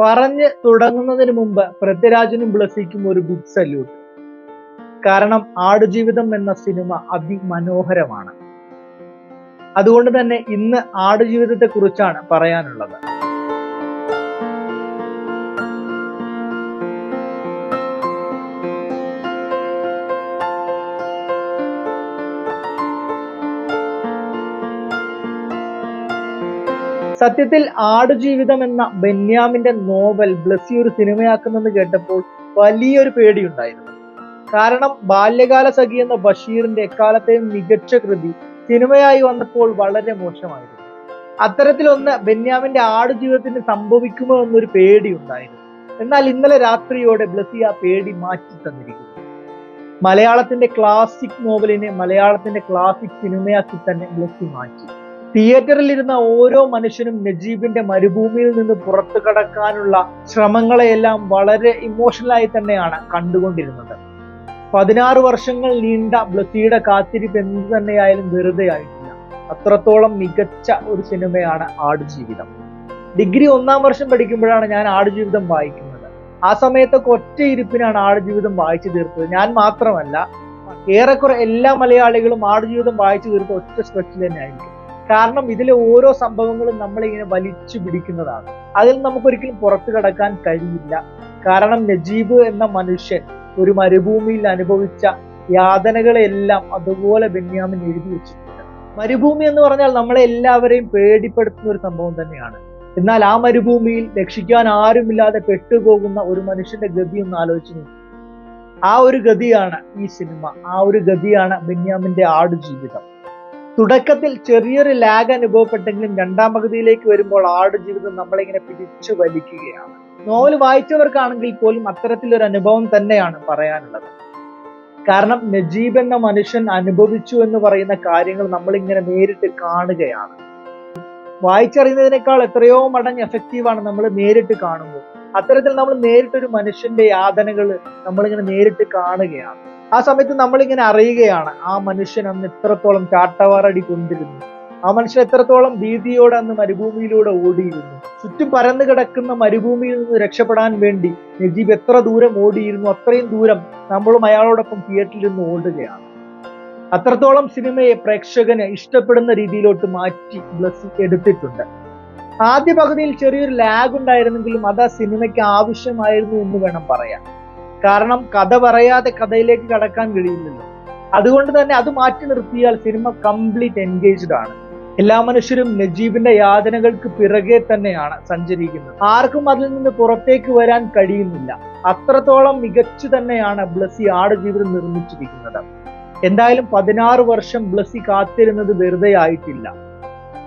പറഞ്ഞ് തുടങ്ങുന്നതിന് മുമ്പ് പൃഥ്വിരാജിനും ബ്ലസിക്കും ഒരു ബിഗ് സല്യൂട്ട് കാരണം ആടുജീവിതം എന്ന സിനിമ അതിമനോഹരമാണ്. അതുകൊണ്ട് തന്നെ ഇന്ന് ആടുജീവിതത്തെ കുറിച്ചാണ് പറയാനുള്ളത്. സത്യത്തിൽ ആടുജീവിതം എന്ന ബെന്യാമിന്റെ നോവൽ ബ്ലസ്സി ഒരു സിനിമയാക്കുന്നെന്ന് കേട്ടപ്പോൾ വലിയൊരു പേടിയുണ്ടായിരുന്നു. കാരണം ബാല്യകാല സഖി എന്ന ബഷീറിന്റെ എക്കാലത്തെയും മികച്ച കൃതി സിനിമയായി വന്നപ്പോൾ വളരെ മോശമായിരുന്നു. അത്തരത്തിലൊന്ന് ബെന്യാമിന്റെ ആടുജീവിതത്തിന് സംഭവിക്കുമോ എന്നൊരു പേടിയുണ്ടായിരുന്നു. എന്നാൽ ഇന്നലെ രാത്രിയോടെ ബ്ലസ്സി ആ പേടി മാറ്റി തന്നിരിക്കുന്നു. മലയാളത്തിന്റെ ക്ലാസിക് നോവലിനെ മലയാളത്തിന്റെ ക്ലാസിക് സിനിമയാക്കി തന്നെ ബ്ലസ്സി മാറ്റി. തിയേറ്ററിൽ ഇരുന്ന ഓരോ മനുഷ്യനും നജീബിന്റെ മരുഭൂമിയിൽ നിന്ന് പുറത്തു കടക്കാനുള്ള ശ്രമങ്ങളെയെല്ലാം വളരെ ഇമോഷണലായി തന്നെയാണ് കണ്ടുകൊണ്ടിരുന്നത്. പതിനാറ് വർഷങ്ങൾ നീണ്ട ബ്ലസ്സിയുടെ കാത്തിരിപ്പ് എന്ത് തന്നെയായാലും വെറുതെ ആയിട്ടില്ല. അത്രത്തോളം മികച്ച ഒരു സിനിമയാണ് ആടുജീവിതം. ഡിഗ്രി ഒന്നാം വർഷം പഠിക്കുമ്പോഴാണ് ഞാൻ ആടുജീവിതം വായിക്കുന്നത്. ആ സമയത്തൊക്കെ ഒറ്റ ഇരിപ്പിനാണ് ആടുജീവിതം വായിച്ചു തീർത്തത്. ഞാൻ മാത്രമല്ല ഏറെക്കുറെ എല്ലാ മലയാളികളും ആടുജീവിതം വായിച്ചു തീർത്ത ഒറ്റ സ്ട്രെച്ചിൽ തന്നെ ആയിരിക്കും കാരണം ഇതിലെ ഓരോ സംഭവങ്ങളും നമ്മളിങ്ങനെ വലിച്ചു പിടിക്കുന്നതാണ്. അതിൽ നമുക്കൊരിക്കലും പുറത്തു കടക്കാൻ കഴിയില്ല. കാരണം നജീബ് എന്ന മനുഷ്യൻ ഒരു മരുഭൂമിയിൽ അനുഭവിച്ച യാതനകളെല്ലാം അതുപോലെ ബെന്യാമിൻ എഴുതി വെച്ചിട്ടുണ്ട്. മരുഭൂമി എന്ന് പറഞ്ഞാൽ നമ്മളെ എല്ലാവരെയും പേടിപ്പെടുത്തുന്ന ഒരു സംഭവം തന്നെയാണ്. എന്നാൽ ആ മരുഭൂമിയിൽ രക്ഷിക്കാൻ ആരുമില്ലാതെ പെട്ടുപോകുന്ന ഒരു മനുഷ്യന്റെ ഗതി ഒന്ന് ആലോചിച്ച് ആ ഒരു ഗതിയാണ് ഈ സിനിമ. ആ ഒരു ഗതിയാണ് ബെന്യാമിന്റെ ആടുജീവിതം. തുടക്കത്തിൽ ചെറിയൊരു ലാഗ് അനുഭവപ്പെട്ടെങ്കിലും രണ്ടാം പകുതിയിലേക്ക് വരുമ്പോൾ ആട് ജീവിതം നമ്മളിങ്ങനെ പിടിച്ചു വലിക്കുകയാണ്. നോവൽ വായിച്ചവർക്കാണെങ്കിൽ പോലും അത്തരത്തിലൊരു അനുഭവം തന്നെയാണ് പറയാനുള്ളത്. കാരണം നജീബ് എന്ന മനുഷ്യൻ അനുഭവിച്ചു എന്ന് പറയുന്ന കാര്യങ്ങൾ നമ്മളിങ്ങനെ നേരിട്ട് കാണുകയാണ്. വായിച്ചറിയുന്നതിനേക്കാൾ എത്രയോ മടങ്ങ് എഫക്റ്റീവാണ് നമ്മൾ നേരിട്ട് കാണുമ്പോൾ അത്തരത്തിൽ നമ്മൾ നേരിട്ടൊരു മനുഷ്യന്റെ യാതനകൾ നമ്മളിങ്ങനെ നേരിട്ട് കാണുകയാണ്. ആ സമയത്ത് നമ്മളിങ്ങനെ അറിയുകയാണ് ആ മനുഷ്യൻ അന്ന് എത്രത്തോളം ചാട്ടവാറടി കൊണ്ടിരുന്നു ആ മനുഷ്യൻ എത്രത്തോളം ഭീതിയോടെ അന്ന് മരുഭൂമിയിലൂടെ ഓടിയിരുന്നു. ചുറ്റും പരന്നു കിടക്കുന്ന മരുഭൂമിയിൽ നിന്ന് രക്ഷപ്പെടാൻ വേണ്ടി നജീബ് എത്ര ദൂരം ഓടിയിരുന്നു അത്രയും ദൂരം നമ്മളും അയാളോടൊപ്പം തിയേറ്ററിൽ നിന്ന് ഓടുകയാണ്. അത്രത്തോളം സിനിമയെ പ്രേക്ഷകന് ഇഷ്ടപ്പെടുന്ന രീതിയിലോട്ട് മാറ്റി ബ്ലസ് എടുത്തിട്ടുണ്ട്. ആദ്യ പകുതിയിൽ ചെറിയൊരു ലാഗ് ഉണ്ടായിരുന്നെങ്കിലും അത് ആ സിനിമയ്ക്ക് ആവശ്യമായിരുന്നു എന്ന് വേണം പറയാൻ. കാരണം കഥ പറയാതെ കഥയിലേക്ക് കടക്കാൻ കഴിയുന്നില്ല. അതുകൊണ്ട് തന്നെ അത് മാറ്റി നിർത്തിയാൽ സിനിമ കംപ്ലീറ്റ് എൻഗേജ്ഡ് ആണ്. എല്ലാ മനുഷ്യരും നജീബിന്റെ യാതനകൾക്ക് പിറകെ തന്നെയാണ് സഞ്ചരിക്കുന്നത്. ആർക്കും അതിൽ നിന്ന് പുറത്തേക്ക് വരാൻ കഴിയുന്നില്ല. അത്രത്തോളം മികച്ചു തന്നെയാണ് ബ്ലസ്സി ആടുജീവിതം നിർമ്മിച്ചിരിക്കുന്നത്. എന്തായാലും പതിനാറ് വർഷം ബ്ലസ്സി കാത്തിരുന്നത് വെറുതെ ആയിട്ടില്ല.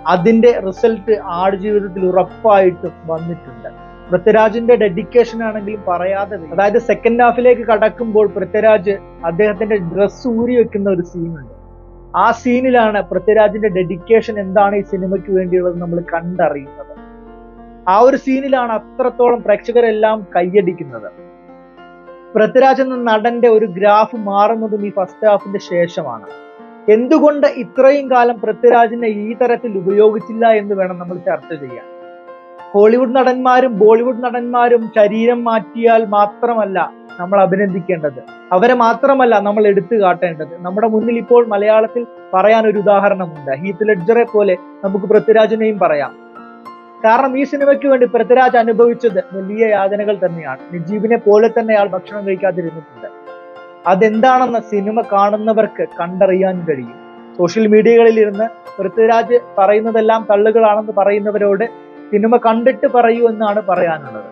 അതിന്റെ റിസൾട്ട് ആടുജീവിതത്തിൽ ഉറപ്പായിട്ടും വന്നിട്ടുണ്ട്. പൃഥ്വിരാജിന്റെ ഡെഡിക്കേഷൻ ആണെങ്കിലും പറയാതെ. അതായത് സെക്കൻഡ് ഹാഫിലേക്ക് കടക്കുമ്പോൾ പൃഥ്വിരാജ് അദ്ദേഹത്തിന്റെ ഡ്രസ് ഊരി വെക്കുന്ന ഒരു സീനുണ്ട് ആ സീനിലാണ് പൃഥ്വിരാജിന്റെ ഡെഡിക്കേഷൻ എന്താണ് ഈ സിനിമയ്ക്ക് വേണ്ടിയുള്ളത് നമ്മൾ കണ്ടറിയുന്നത്. ആ ഒരു സീനിലാണ് അത്രത്തോളം പ്രേക്ഷകരെല്ലാം കൈയടിക്കുന്നത് പൃഥ്വിരാജ് എന്ന നടന്റെ ഒരു ഗ്രാഫ് മാറുന്നതും ഈ ഫസ്റ്റ് ഹാഫിന്റെ ശേഷമാണ്. എന്തുകൊണ്ട് ഇത്രയും കാലം പൃഥ്വിരാജിനെ ഈ തരത്തിൽ ഉപയോഗിച്ചില്ല എന്ന് വേണം നമ്മൾ ചർച്ച ചെയ്യാൻ? ഹോളിവുഡ് നടന്മാരും ബോളിവുഡ് നടന്മാരും ശരീരം മാറ്റിയാൽ മാത്രമല്ല നമ്മൾ അഭിനന്ദിക്കേണ്ടത്. അവരെ മാത്രമല്ല നമ്മൾ എടുത്തു കാട്ടേണ്ടത്. നമ്മുടെ മുന്നിൽ ഇപ്പോൾ മലയാളത്തിൽ പറയാൻ ഒരു ഉദാഹരണമുണ്ട്. ഹീത്ത് ലെഡ്ജറെ പോലെ നമുക്ക് പൃഥ്വിരാജിനെയും പറയാം. കാരണം ഈ സിനിമയ്ക്ക് വേണ്ടി പൃഥ്വിരാജ് അനുഭവിച്ചത് വലിയ യാതനകൾ തന്നെയാണ്. നജീബിനെ പോലെ തന്നെ അയാൾ ഭക്ഷണം കഴിക്കാതിരുന്നിട്ടുണ്ട്. അതെന്താണെന്ന് സിനിമ കാണുന്നവർക്ക് കണ്ടറിയാൻ കഴിയും. സോഷ്യൽ മീഡിയകളിൽ ഇരുന്ന് പൃഥ്വിരാജ് പറയുന്നതെല്ലാം തള്ളുകളാണെന്ന് പറയുന്നവരോട് സിനിമ കണ്ടിട്ട് പറയൂ എന്നാണ് പറയാനുള്ളത്.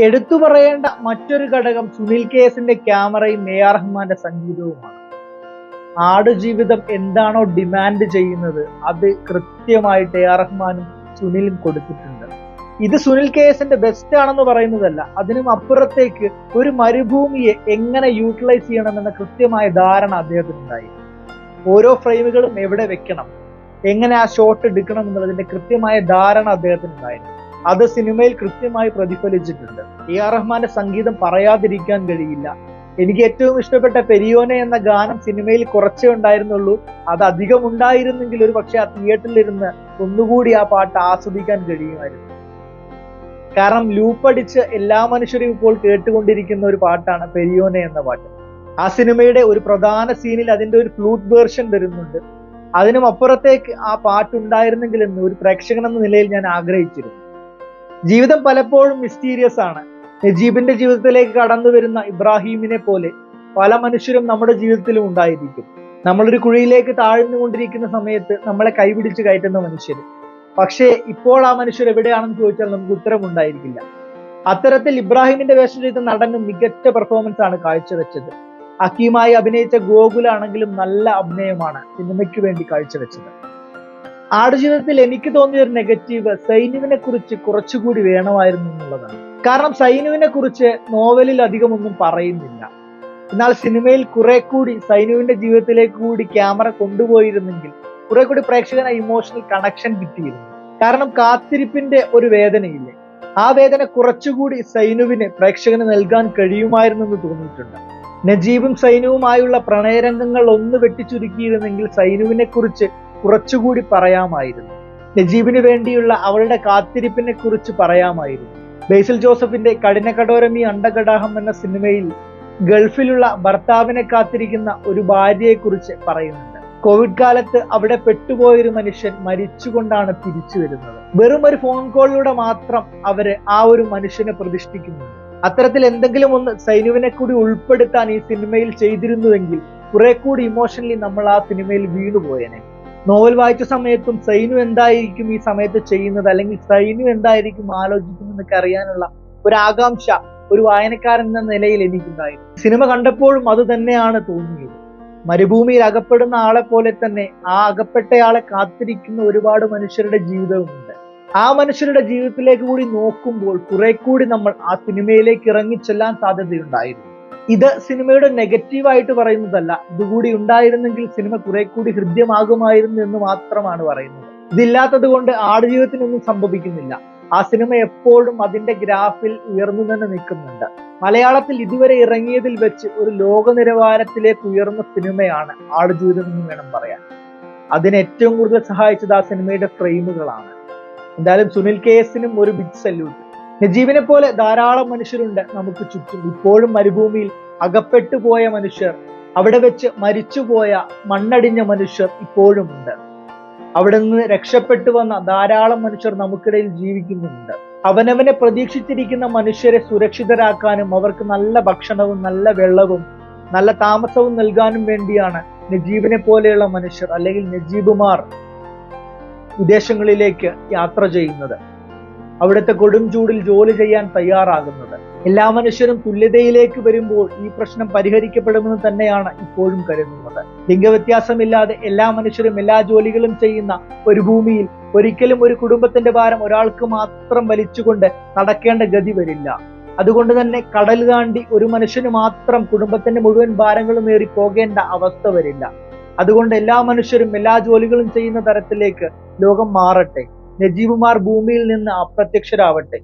എടുത്തു പറയേണ്ട മറ്റൊരു ഘടകം സുനിൽ കേസിന്റെ ക്യാമറയും എ ആർ റഹ്മാന്റെ സംഗീതവുമാണ്. ആടുജീവിതം എന്താണോ ഡിമാൻഡ് ചെയ്യുന്നത് അത് കൃത്യമായിട്ട് എ ആർ റഹ്മാനും സുനിലും കൊടുത്തിട്ടുണ്ട്. ഇത് സുനിൽ കേസിന്റെ ബെസ്റ്റ് ആണെന്ന് പറയുന്നതല്ല. അതിനും അപ്പുറത്തേക്ക് ഒരു മരുഭൂമിയെ എങ്ങനെ യൂട്ടിലൈസ് ചെയ്യണമെന്ന കൃത്യമായ ധാരണ അദ്ദേഹത്തിനുണ്ടായി. ഓരോ ഫ്രെയിമുകളും എവിടെ വെക്കണം? എങ്ങനെ ആ ഷോട്ട് എടുക്കണം എന്നുള്ളതിന്റെ കൃത്യമായ ധാരണ അദ്ദേഹത്തിന് ഉണ്ടായിരുന്നു അത് സിനിമയിൽ കൃത്യമായി പ്രതിഫലിച്ചിട്ടുണ്ട്. എ ആർ റഹ്മാന്റെ സംഗീതം പറയാതിരിക്കാൻ കഴിയില്ല. എനിക്ക് ഏറ്റവും ഇഷ്ടപ്പെട്ട പെരിയോനെ എന്ന ഗാനം സിനിമയിൽ കുറച്ചേ ഉണ്ടായിരുന്നുള്ളൂ. അത് അധികം ഉണ്ടായിരുന്നെങ്കിൽ ഒരു പക്ഷെ ആ തിയേറ്ററിൽ ഇരുന്ന് ഒന്നുകൂടി ആ പാട്ട് ആസ്വദിക്കാൻ കഴിയുമായിരുന്നു. കാരണം ലൂപ്പടിച്ച് എല്ലാ മനുഷ്യരും ഇപ്പോൾ കേട്ടുകൊണ്ടിരിക്കുന്ന ഒരു പാട്ടാണ് പെരിയോനെ എന്ന പാട്ട്. ആ സിനിമയുടെ ഒരു പ്രധാന സീനിൽ അതിന്റെ ഒരു ഫ്ലൂട്ട് വേർഷൻ വരുന്നുണ്ട്. അതിനും അപ്പുറത്തേക്ക് ആ പാട്ടുണ്ടായിരുന്നെങ്കിൽ എന്ന് ഒരു പ്രേക്ഷകൻ എന്ന നിലയിൽ ഞാൻ ആഗ്രഹിച്ചിരുന്നു. ജീവിതം പലപ്പോഴും മിസ്റ്റീരിയസ് ആണ്. നജീബിന്റെ ജീവിതത്തിലേക്ക് കടന്നു വരുന്ന ഇബ്രാഹീമിനെ പോലെ പല മനുഷ്യരും നമ്മുടെ ജീവിതത്തിലും ഉണ്ടായിരിക്കും. നമ്മളൊരു കുഴിയിലേക്ക് താഴ്ന്നുകൊണ്ടിരിക്കുന്ന സമയത്ത് നമ്മളെ കൈപിടിച്ച് കയറ്റുന്ന മനുഷ്യർ. പക്ഷേ ഇപ്പോൾ ആ മനുഷ്യർ എവിടെയാണെന്ന് ചോദിച്ചാൽ നമുക്ക് ഉത്തരമുണ്ടായിരിക്കില്ല. അത്തരത്തിൽ ഇബ്രാഹിമിന്റെ വേഷം ചെയ്ത നടനും മികച്ച പെർഫോമൻസ് ആണ് കാഴ്ചവെച്ചത്. ഹക്കീമായി അഭിനയിച്ച ഗോകുലാണെങ്കിലും നല്ല അഭിനയമാണ് സിനിമയ്ക്ക് വേണ്ടി കാഴ്ചവെച്ചത്. ആടുജീവിതത്തിൽ എനിക്ക് തോന്നിയ ഒരു നെഗറ്റീവ് സൈനുവിനെ കുറിച്ച് കുറച്ചുകൂടി വേണമായിരുന്നു എന്നുള്ളതാണ്. കാരണം സൈനുവിനെ കുറിച്ച് നോവലിൽ അധികമൊന്നും പറയുന്നില്ല. എന്നാൽ സിനിമയിൽ കുറെ കൂടി സൈനുവിന്റെ ജീവിതത്തിലേക്ക് കൂടി ക്യാമറ കൊണ്ടുപോയിരുന്നെങ്കിൽ കുറെ കൂടി പ്രേക്ഷകന് ഇമോഷണൽ കണക്ഷൻ കിട്ടിയിരുന്നു. കാരണം കാത്തിരിപ്പിന്റെ ഒരു വേദനയില്ലേ? ആ വേദന കുറച്ചുകൂടി സൈനുവിന് പ്രേക്ഷകന് നൽകാൻ കഴിയുമായിരുന്നു എന്ന് തോന്നിയിട്ടുണ്ട്. നജീബും സൈനുവുമായുള്ള പ്രണയരംഗങ്ങൾ ഒന്ന് വെട്ടിച്ചുരുക്കിയിരുന്നെങ്കിൽ സൈനുവിനെ കുറിച്ച് കുറച്ചുകൂടി പറയാമായിരുന്നു. നജീബിന് വേണ്ടിയുള്ള അവളുടെ കാത്തിരിപ്പിനെ കുറിച്ച് പറയാമായിരുന്നു. ബേസിൽ ജോസഫിന്റെ കഠിനകടോരമി അണ്ടകടാഹം എന്ന സിനിമയിൽ ഗൾഫിലുള്ള ഭർത്താവിനെ കാത്തിരിക്കുന്ന ഒരു ഭാര്യയെക്കുറിച്ച് പറയുന്നുണ്ട്. കോവിഡ് കാലത്ത് അവിടെ പെട്ടുപോയൊരു മനുഷ്യൻ മരിച്ചുകൊണ്ടാണ് തിരിച്ചു വരുന്നത്. വെറും ഒരു ഫോൺ കോളിലൂടെ മാത്രം അവർ ആ ഒരു മനുഷ്യനെ പ്രതിഷ്ഠിക്കുന്നുണ്ട്. അത്തരത്തിൽ എന്തെങ്കിലും ഒന്ന് സൈനുവിനെ കൂടി ഉൾപ്പെടുത്താൻ ഈ സിനിമയിൽ ചെയ്തിരുന്നുവെങ്കിൽ കുറെ കൂടി ഇമോഷണലി നമ്മൾ ആ സിനിമയിൽ വീണുപോയേനെ. നോവൽ വായിച്ച സമയത്തും സൈനു എന്തായിരിക്കും ഈ സമയത്ത് ചെയ്യുന്നത്? അല്ലെങ്കിൽ സൈനു എന്തായിരിക്കും ആലോചിക്കുന്നതെന്നൊക്കെ അറിയാനുള്ള ഒരു ആകാംക്ഷ ഒരു വായനക്കാരൻ എന്ന നിലയിൽ എനിക്കുണ്ടായിരുന്നു. സിനിമ കണ്ടപ്പോഴും അത് തന്നെയാണ് തോന്നിയത്. മരുഭൂമിയിൽ അകപ്പെടുന്ന ആളെ പോലെ തന്നെ ആ അകപ്പെട്ടയാളെ കാത്തിരിക്കുന്ന ഒരുപാട് മനുഷ്യരുടെ ജീവിതവുമുണ്ട് ആ മനുഷ്യരുടെ ജീവിതത്തിലേക്ക് കൂടി നോക്കുമ്പോൾ കുറെ കൂടി നമ്മൾ ആ സിനിമയിലേക്ക് ഇറങ്ങിച്ചെല്ലാൻ സാധ്യതയുണ്ടായിരുന്നു. ഇത് സിനിമയുടെ നെഗറ്റീവായിട്ട് പറയുന്നതല്ല. ഇതുകൂടി ഉണ്ടായിരുന്നെങ്കിൽ സിനിമ കുറെ കൂടി ഹൃദ്യമാകുമായിരുന്നു എന്ന് മാത്രമാണ് പറയുന്നത്. ഇതില്ലാത്തത് കൊണ്ട് ആടുജീവിതത്തിനൊന്നും സംഭവിക്കുന്നില്ല. ആ സിനിമ എപ്പോഴും അതിന്റെ ഗ്രാഫിൽ ഉയർന്നു തന്നെ നിൽക്കുന്നുണ്ട്. മലയാളത്തിൽ ഇതുവരെ ഇറങ്ങിയതിൽ വെച്ച് ഒരു ലോക നിലവാരത്തിലേക്ക് ഉയർന്ന സിനിമയാണ് ആടുജീവിതം എന്ന് വേണം പറയാൻ. അതിന് ഏറ്റവും കൂടുതൽ സഹായിച്ചത് ആ സിനിമയുടെ ഫ്രെയിമുകളാണ്. എന്തായാലും സുനിൽ കെ എസിനും ഒരു ബിഗ് സല്യൂട്ട് നജീബിനെ പോലെ ധാരാളം മനുഷ്യരുണ്ട് നമുക്ക് ചുറ്റും. ഇപ്പോഴും മരുഭൂമിയിൽ അകപ്പെട്ടു പോയ മനുഷ്യർ അവിടെ വെച്ച് മരിച്ചുപോയ മണ്ണടിഞ്ഞ മനുഷ്യർ ഇപ്പോഴും ഉണ്ട്. അവിടെ നിന്ന് രക്ഷപ്പെട്ടു വന്ന ധാരാളം മനുഷ്യർ നമുക്കിടയിൽ ജീവിക്കുന്നുണ്ട്. അവനവനെ പ്രതീക്ഷിച്ചിരിക്കുന്ന മനുഷ്യരെ സുരക്ഷിതരാക്കാനും അവർക്ക് നല്ല ഭക്ഷണവും നല്ല വെള്ളവും നല്ല താമസവും നൽകാനും വേണ്ടിയാണ് നജീബിനെ പോലെയുള്ള മനുഷ്യർ അല്ലെങ്കിൽ നജീബുമാർ വിദേശങ്ങളിലേക്ക് യാത്ര ചെയ്യുന്നത്. അവിടുത്തെ കൊടും ചൂടിൽ ജോലി ചെയ്യാൻ തയ്യാറാകുന്നത്. എല്ലാ മനുഷ്യരും തുല്യതയിലേക്ക് വരുമ്പോൾ ഈ പ്രശ്നം പരിഹരിക്കപ്പെടുമെന്ന് തന്നെയാണ് ഇപ്പോഴും കരുതുന്നത്. ലിംഗവ്യത്യാസമില്ലാതെ എല്ലാ മനുഷ്യരും എല്ലാ ജോലികളും ചെയ്യുന്ന ഒരു ഭൂമിയിൽ ഒരിക്കലും ഒരു കുടുംബത്തിന്റെ ഭാരം ഒരാൾക്ക് മാത്രം വലിച്ചുകൊണ്ട് നടക്കേണ്ട ഗതി വരില്ല. അതുകൊണ്ട് തന്നെ കടൽ താണ്ടി ഒരു മനുഷ്യന് മാത്രം കുടുംബത്തിന്റെ മുഴുവൻ ഭാരങ്ങളും നേറി പോകേണ്ട അവസ്ഥ വരില്ല. അതുകൊണ്ട് എല്ലാ മനുഷ്യരും എല്ലാ ജോലികളും ചെയ്യുന്ന തരത്തിലേക്ക് ലോകം മാറട്ടെ. നജീബുമാർ ഭൂമിയിൽ നിന്ന് അപ്രത്യക്ഷരാവട്ടെ.